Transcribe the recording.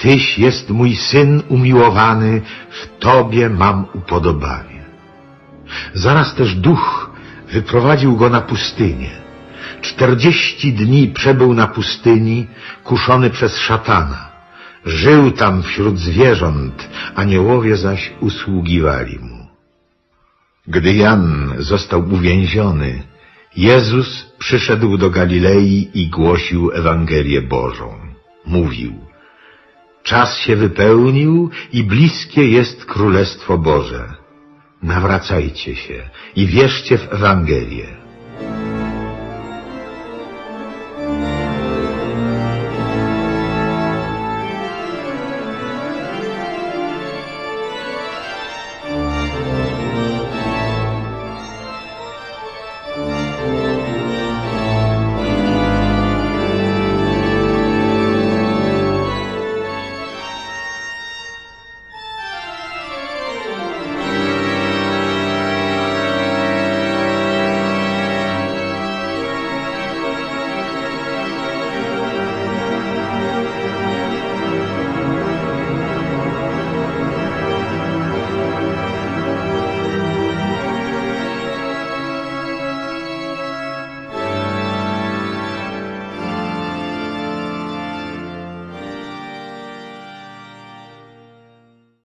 Tyś jest mój syn umiłowany, w Tobie mam upodobanie. Zaraz też duch wyprowadził go na pustynię. Czterdzieści dni przebył na pustyni, kuszony przez szatana. Żył tam wśród zwierząt, aniołowie zaś usługiwali mu. Gdy Jan został uwięziony, Jezus przyszedł do Galilei i głosił Ewangelię Bożą. Mówił, czas się wypełnił i bliskie jest Królestwo Boże. Nawracajcie się i wierzcie w Ewangelię.